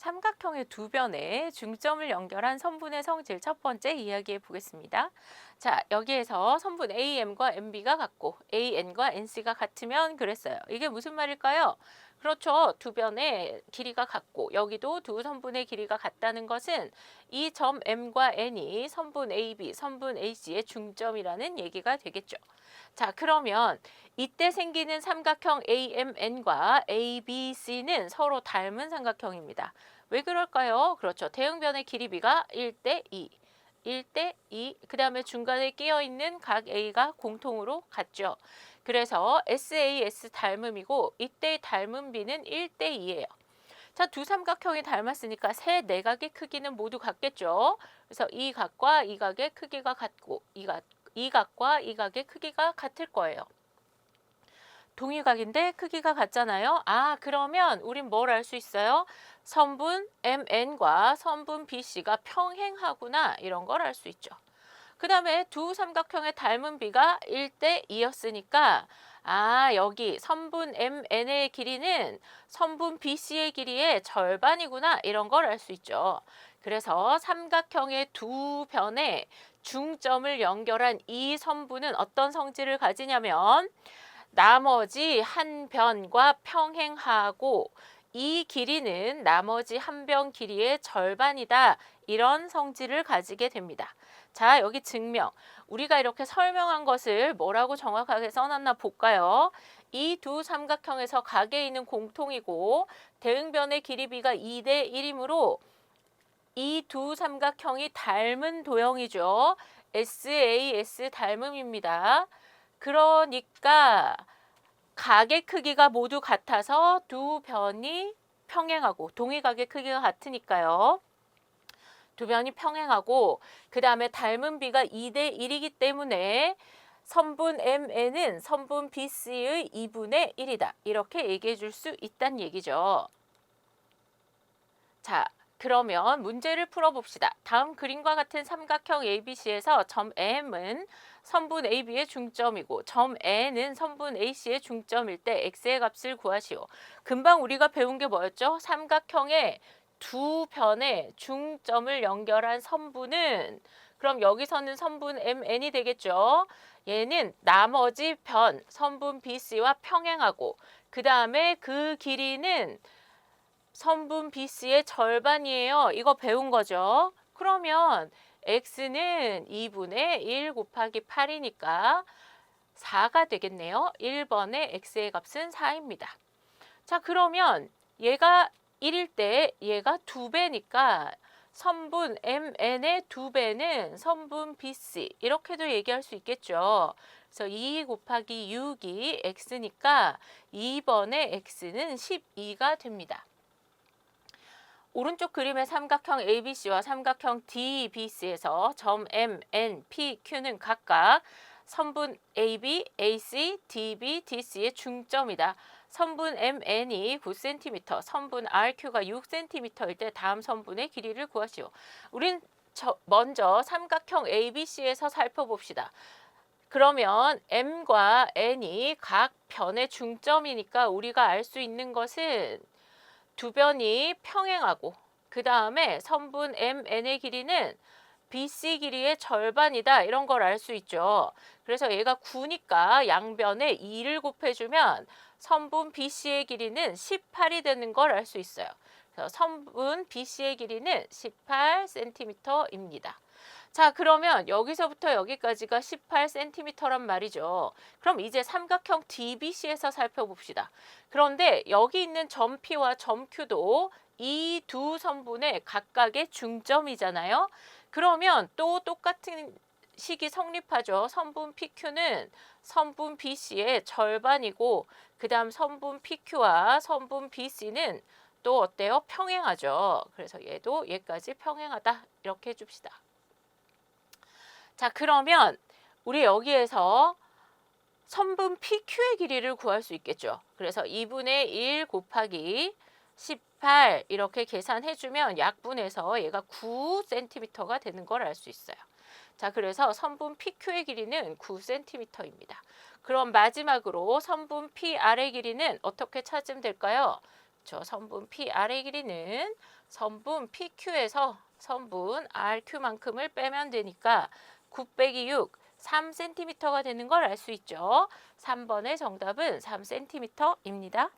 삼각형의 두 변에 중점을 연결한 선분의 성질 첫 번째 이야기해 보겠습니다. 자, 여기에서 선분 AM과 MB가 같고 AN과 NC가 같으면 그랬어요. 이게 무슨 말일까요? 그렇죠. 두 변의 길이가 같고 여기도 두 선분의 길이가 같다는 것은 이 점 M과 N이 선분 AB, 선분 AC의 중점이라는 얘기가 되겠죠. 자, 그러면 이때 생기는 삼각형 AMN과 ABC는 서로 닮은 삼각형입니다. 왜 그럴까요? 그렇죠. 대응변의 길이비가 1대 2. 1 대 2. 그 다음에 중간에 끼어 있는 각 A가 공통으로 같죠. 그래서 SAS 닮음이고 이때 닮은 B는 1 대 2예요. 자, 두 삼각형이 닮았으니까 세 내각의 크기는 모두 같겠죠. 그래서 이 각과 이 각의 크기가 같고 이 각, 이 각과 이 각의 크기가 같을 거예요. 동일각인데 크기가 같잖아요. 아, 그러면 우린 뭘 알 수 있어요? 선분 MN과 선분 BC가 평행하구나 이런 걸 알 수 있죠. 그 다음에 두 삼각형의 닮은 비가 1대 2였으니까 아 여기 선분 MN의 길이는 선분 BC의 길이의 절반이구나 이런 걸 알 수 있죠. 그래서 삼각형의 두 변에 중점을 연결한 이 선분은 어떤 성질을 가지냐면 나머지 한 변과 평행하고 이 길이는 나머지 한 변 길이의 절반이다. 이런 성질을 가지게 됩니다. 자, 여기 증명. 우리가 이렇게 설명한 것을 뭐라고 정확하게 써놨나 볼까요? 이 두 삼각형에서 각에 있는 공통이고 대응변의 길이비가 2대 1이므로 이 두 삼각형이 닮은 도형이죠. SAS 닮음입니다. 그러니까 각의 크기가 모두 같아서 두 변이 평행하고 동의각의 크기가 같으니까요. 두 변이 평행하고 그 다음에 닮은 비가 2대 1이기 때문에 선분 MN은 선분 BC의 2분의 1이다. 이렇게 얘기해 줄 수 있다는 얘기죠. 자, 그러면 문제를 풀어봅시다. 다음 그림과 같은 삼각형 ABC에서 점 M은 선분 AB의 중점이고 점 N은 선분 AC의 중점일 때 X의 값을 구하시오. 금방 우리가 배운 게 뭐였죠? 삼각형의 두 변의 중점을 연결한 선분은 그럼 여기서는 선분 MN이 되겠죠. 얘는 나머지 변 선분 BC와 평행하고 그 다음에 그 길이는 선분 BC의 절반이에요. 이거 배운 거죠. 그러면 x는 2분의 1 곱하기 8이니까 4가 되겠네요. 1번의 x의 값은 4입니다. 자, 그러면 얘가 1일 때 얘가 2배니까 선분 mn의 2배는 선분 bc 이렇게도 얘기할 수 있겠죠. 그래서 2 곱하기 6이 x니까 2번의 x는 12가 됩니다. 오른쪽 그림의 삼각형 ABC와 삼각형 DBC에서 점 M, N, P, Q는 각각 선분 AB, AC, DB, DC의 중점이다. 선분 MN이 9cm, 선분 RQ가 6cm일 때 다음 선분의 길이를 구하시오. 우린 저 먼저 삼각형 ABC에서 살펴봅시다. 그러면 M과 N이 각 변의 중점이니까 우리가 알 수 있는 것은 두 변이 평행하고 그 다음에 선분 MN의 길이는 BC 길이의 절반이다 이런 걸 알 수 있죠. 그래서 얘가 9니까 양변에 2를 곱해주면 선분 BC의 길이는 18이 되는 걸 알 수 있어요. 그래서 선분 BC의 길이는 18cm입니다. 자, 그러면 여기서부터 여기까지가 18cm란 말이죠. 그럼 이제 삼각형 DBC에서 살펴봅시다. 그런데 여기 있는 점 P와 점 Q도 이 두 선분의 각각의 중점이잖아요. 그러면 또 똑같은 식이 성립하죠. 선분 PQ는 선분 BC의 절반이고 그 다음 선분 PQ와 선분 BC는 또 어때요? 평행하죠. 그래서 얘도 얘까지 평행하다 이렇게 해줍시다. 자, 그러면 우리 여기에서 선분 PQ의 길이를 구할 수 있겠죠. 그래서 2분의 1 곱하기 18 이렇게 계산해주면 약분해서 얘가 9cm가 되는 걸 알 수 있어요. 자, 그래서 선분 PQ의 길이는 9cm입니다. 그럼 마지막으로 선분 PR의 길이는 어떻게 찾으면 될까요? 저 선분 P R의 길이는 선분 PQ에서 선분 RQ만큼을 빼면 되니까 9 빼기 6, 3cm가 되는 걸 알 수 있죠. 3번의 정답은 3cm입니다.